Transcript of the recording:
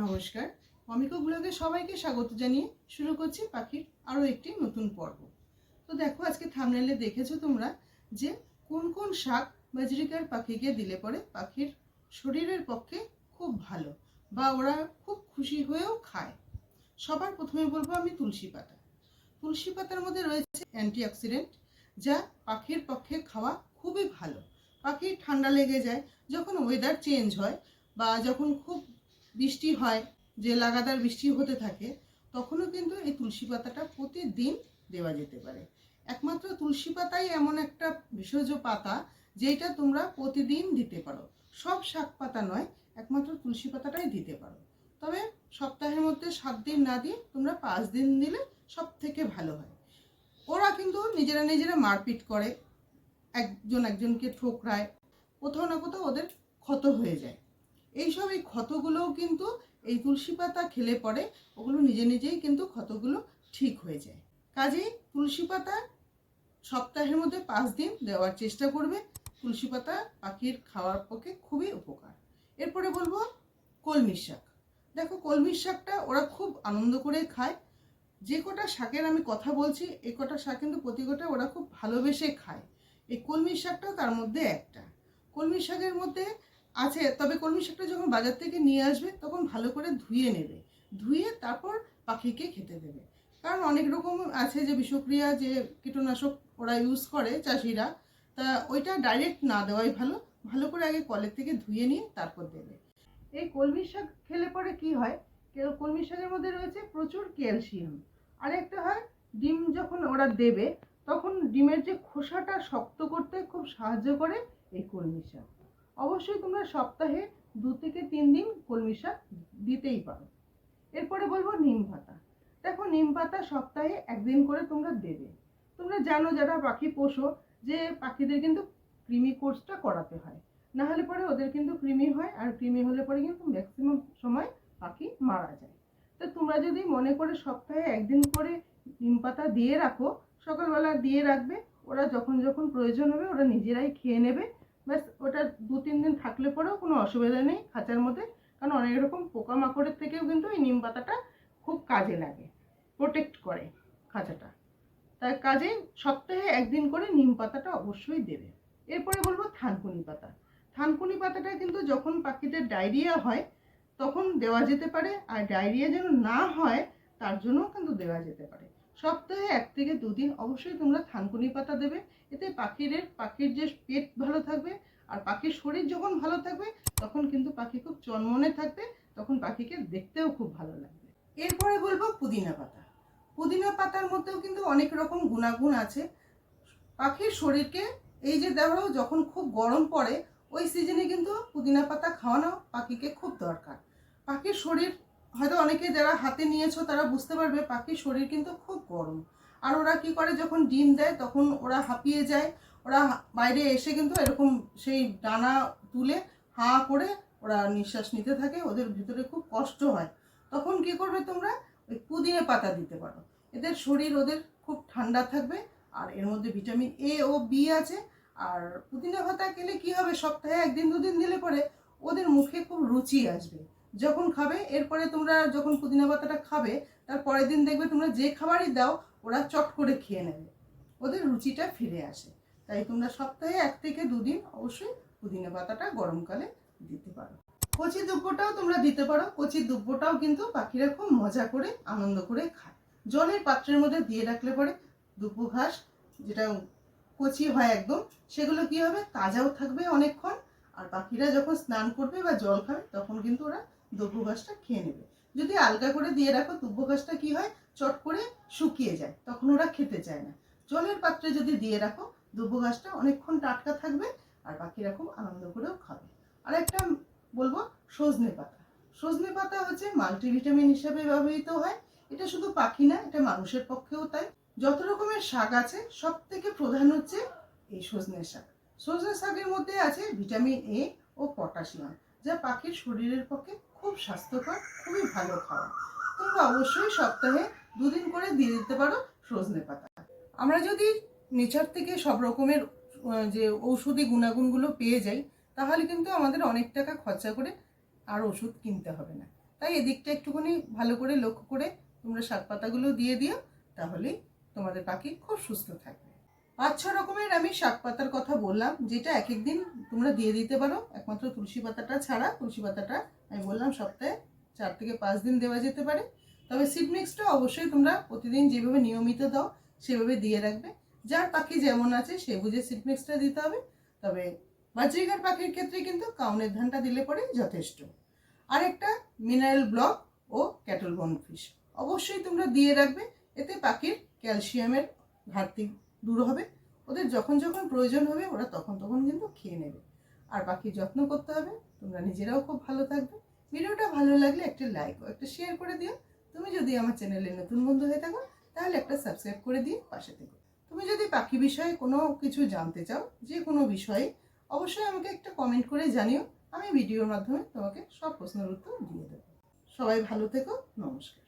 নমস্কার। অমিকো ব্লগে সবাইকে স্বাগত জানিয়ে শুরু করছি পাখির আরও একটি নতুন পর্ব। তো দেখো, আজকে থামনেলে দেখেছ তোমরা যে কোন কোন শাক বাজরিকার পাখিকে দিলে পরে পাখির শরীরের পক্ষে খুব ভালো বা ওরা খুব খুশি হয়েও খায়। সবার প্রথমে বলব আমি তুলসী পাতা। তুলসী পাতার মধ্যে রয়েছে অ্যান্টিঅক্সিডেন্ট, যা পাখির পক্ষে খাওয়া খুবই ভালো। পাখির ঠান্ডা লেগে যায়, যখন ওয়েদার চেঞ্জ হয় বা যখন খুব বৃষ্টি হয়, যে লাগাতার বৃষ্টি হতে থাকে, তখনও কিন্তু এই তুলসী পাতাটা প্রতিদিন দেওয়া যেতে পারে। একমাত্র তুলসী পাতাই এমন একটা ভেষজ পাতা যেটা তোমরা প্রতিদিন দিতে পারো। সব শাক পাতা নয়, একমাত্র তুলসী পাতাটাই দিতে পারো। তবে সপ্তাহের মধ্যে সাত দিন না দিয়ে তোমরা পাঁচ দিন দিলে সব থেকে ভালো হয়। ওরা কিন্তু নিজেরা নিজেরা মারপিট করে, একজন একজনকে ঠোকরায়, কোথাও না কোথাও ওদের ক্ষত হয়ে যায়। এইসব এই ক্ষতগুলোও কিন্তু এই তুলসী পাতা খেলে পরে ওগুলো নিজে নিজেই কিন্তু ক্ষতগুলো ঠিক হয়ে যায়। কাজেই তুলসী পাতা সপ্তাহের মধ্যে পাঁচ দিন দেওয়ার চেষ্টা করবে। তুলসী পাতা পাখির খাওয়ার পক্ষে খুবই উপকার। এরপরে বলব কলমির শাক। দেখো কলমির শাকটা ওরা খুব আনন্দ করে খায়। যে কটা শাকের আমি কথা বলছি, এই কটা শাক কিন্তু প্রতি কটা ওরা খুব ভালোবেসে খায়। এই কলমির শাকটাও তার মধ্যে একটা। কলমির শাকের মধ্যে আছে, তবে কলমি শাকটা যখন বাজার থেকে নিয়ে আসবে, তখন ভালো করে ধুয়ে নেবে। ধুয়ে তারপর পাখিকে খেতে দেবে। কারণ অনেক রকম আছে যে বিষক্রিয়া, যে কীটনাশক ওরা ইউজ করে চাষিরা, তা ওইটা ডাইরেক্ট না দেওয়াই ভালো। ভালো করে আগে কলের থেকে ধুয়ে নিয়ে তারপর দেবে। এই কলমি শাক খেলে পরে কি হয়? কলমি শাকের মধ্যে রয়েছে প্রচুর ক্যালসিয়াম। আর একটা হয়, ডিম যখন ওরা দেবে, তখন ডিমের যে খোসাটা শক্ত করতে খুব সাহায্য করে এই কলমি শাক। অবশ্যই তোমরা সপ্তাহে দু থেকে তিন দিন কলমি শাক দিতেই পারো। এরপরে বলব নিম পাতা। দেখো, নিম পাতা সপ্তাহে একদিন করে তোমরা দেবে। তোমরা জানো, যারা পাখি পোষো, যে পাখিদের কিন্তু কৃমি কোর্সটা করাতে হয়। না হলে পরে ওদের কিন্তু কৃমি হয়, আর কৃমি হলে পরে কিন্তু ম্যাক্সিমাম সময় পাখি মারা যায়। তো তোমরা যদি মনে করে সপ্তাহে একদিন করে নিম পাতা দিয়ে রাখো, সকালবেলা দিয়ে রাখবে, ওরা যখন যখন প্রয়োজন হবে, ওরা নিজেরাই খেয়ে নেবে। ব্যাস, ওটা দু, তিন দিন থাকলে পরেও কোনো অসুবিধা নেই খাঁচার মধ্যে। কারণ অনেক রকম পোকামাকড়ের থেকেও কিন্তু এই নিম পাতাটা খুব কাজে লাগে প্রোটেক্ট করে খাঁচাটা। তাই কাজে সপ্তাহে একদিন করে নিম পাতাটা অবশ্যই দেবে। এরপরে বলব থানকুনি পাতা। থানকুনি পাতাটা কিন্তু যখন পাখিদের ডায়রিয়া হয়, তখন দেওয়া যেতে পারে। আর ডায়রিয়া যেন না হয়, তার জন্যও কিন্তু দেওয়া যেতে পারে। সপ্তাহে এক থেকে দুদিন অবশ্যই তোমরা থানকুনি পাতা দেবে। এতে পাখির পাখির যে পেট ভালো থাকবে আর পাখির শরীর যখন ভালো থাকবে, তখন কিন্তু পাখি খুব চনমনে থাকবে, তখন পাখিকে দেখতেও খুব ভালো লাগবে। এরপরে বলব পুদিনা পাতা। পুদিনা পাতার মধ্যেও কিন্তু অনেক রকম গুণাগুণ আছে। পাখির শরীরকে এই যে দেখো, যখন খুব গরম পড়ে, ওই সিজনে কিন্তু পুদিনা পাতা খাওয়ানো পাখিকে খুব দরকার। পাখির শরীর হয়তো অনেকে যারা হাতে নিয়েছো তারা বুঝতে পারবে পাখির শরীর কিন্তু খুব গরম। আর ওরা কি করে যখন ডিম দেয় তখন ওরা হাঁপিয়ে যায়, ওরা বাইরে এসে কিন্তু এরকম সেই ডানা তুলে হাঁ করে ওরা নিঃশ্বাস নিতে থাকে, ওদের ভিতরে খুব কষ্ট হয়। তখন কি করবে তোমরা? ওই পুদিনে পাতা দিতে পারো। এদের শরীর ওদের খুব ঠান্ডা থাকবে আর এর মধ্যে ভিটামিন এ ও বি আছে। আর পুদিনা পাতা খেলে কি হবে? সপ্তাহে একদিন দুদিন দিলে পরে ওদের মুখে খুব রুচি আসবে। যখন খাবে, এরপরে তোমরা যখন পুদিনা পাতাটা খাবে, তার পরের দিন দেখবে তোমরা যে খাবারই দাও, ওরা চট করে খেয়ে নেবে। ওদের রুচিটা ফিরে আসে। তাই তোমরা সপ্তাহে এক থেকে দুদিন অবশ্যই পুদিনা পাতাটা গরমকালে দিতে পারো। কচি দুব্বটাও তোমরা দিতে পারো। কচি দুব্বটাও কিন্তু পাখিরা খুব মজা করে, আনন্দ করে খায়। জলের পাত্রের মধ্যে দিয়ে রাখলে পরে দুব্ব ঘাস যেটা কচি হয় একদম, সেগুলো কি হবে? তাজাও থাকবে অনেকক্ষণ। আর পাখিরা যখন স্নান করবে বা জল খাবে, তখন কিন্তু ওরা দুব্ব ঘাসটা খেয়ে নেবে। যদি আলগা করে দিয়ে রাখো, দুব্ব ঘাসটা কি হয়? চট করে শুকিয়ে যায়, তখন ওরা খেতে চায় না। জলের পাত্রে যদি দিয়ে রাখো, দুব্ব ঘাসটা অনেকক্ষণ টাটকা থাকবে আর পাখিরা খুব আনন্দ করেও খাবে। আর একটা বলব, সজনে পাতা। সজনে পাতা হচ্ছে মাল্টিভিটামিন হিসাবে ব্যবহৃত হয়। এটা শুধু পাখি না, এটা মানুষের পক্ষেও তাই। যত রকমের শাক আছে সব থেকে প্রধান হচ্ছে এই সজনে শাক। সজনে শাকের মধ্যে আছে ভিটামিন এ ও পটাশিয়াম, যা পাখির শরীরের পক্ষে খুব স্বাস্থ্যকর, খুবই ভালো খাওয়া। তোমরা অবশ্যই সপ্তাহে দুদিন করে দিয়ে দিতে পারো সজনে পাতা। আমরা যদি নেচার থেকে সব রকমের যে ঔষধি গুণাগুণগুলো পেয়ে যাই, তাহলে কিন্তু আমাদের অনেক টাকা খরচা করে আর ওষুধ কিনতে হবে না। তাই এদিকটা একটুখানি ভালো করে লক্ষ্য করে তোমরা শাক পাতাগুলো দিয়ে দিও তাহলেই তোমাদের পাখি খুব সুস্থ থাকবে। পাঁচ, ছ রকমের আমি শাক পাতার কথা বললাম, যেটা এক একদিন তোমরা দিয়ে দিতে পারো। একমাত্র তুলসী পাতাটা ছাড়া তুলসী পাতাটা আমি বললাম সপ্তাহে চার থেকে পাঁচ দিন দেওয়া যেতে পারে। তবে সিড মিক্সটা অবশ্যই তোমরা প্রতিদিন যেভাবে নিয়মিত দাও, সেভাবে দিয়ে রাখবে। যার পাখি যেমন আছে, সে বুঝে সিড মিক্সটা দিতে হবে। তবে বাজরিকার পাখির ক্ষেত্রে কিন্তু কাউনের ধানটা দিলে পরে যথেষ্ট। আরেকটা মিনারেল ব্লক ও ক্যাটল বন ফিশ অবশ্যই তোমরা দিয়ে রাখবে, এতে পাখির ক্যালসিয়ামের ঘাটতি দূর হবে। ওদের যখন যখন প্রয়োজন হবে, ওরা তখন তখন কিন্তু খেয়ে নেবে। আর পাখির যত্ন করতে হবে। তোমরা নিজেরাও খুব ভালো থাকবে। ভিডিওটা ভালো লাগলে একটা লাইক ও একটা শেয়ার করে দিও। তুমি যদি আমার চ্যানেলে নতুন বন্ধু হয়ে থাকো, তাহলে একটা সাবস্ক্রাইব করে দিয়ে পাশে থেকো। তুমি যদি পাখি বিষয়ে কোনো কিছু জানতে চাও, যে কোনো বিষয়ে, অবশ্যই আমাকে একটা কমেন্ট করে জানিও। আমি ভিডিওর মাধ্যমে তোমাকে সব প্রশ্নের উত্তর দিয়ে দেবো। সবাই ভালো থেকো। নমস্কার।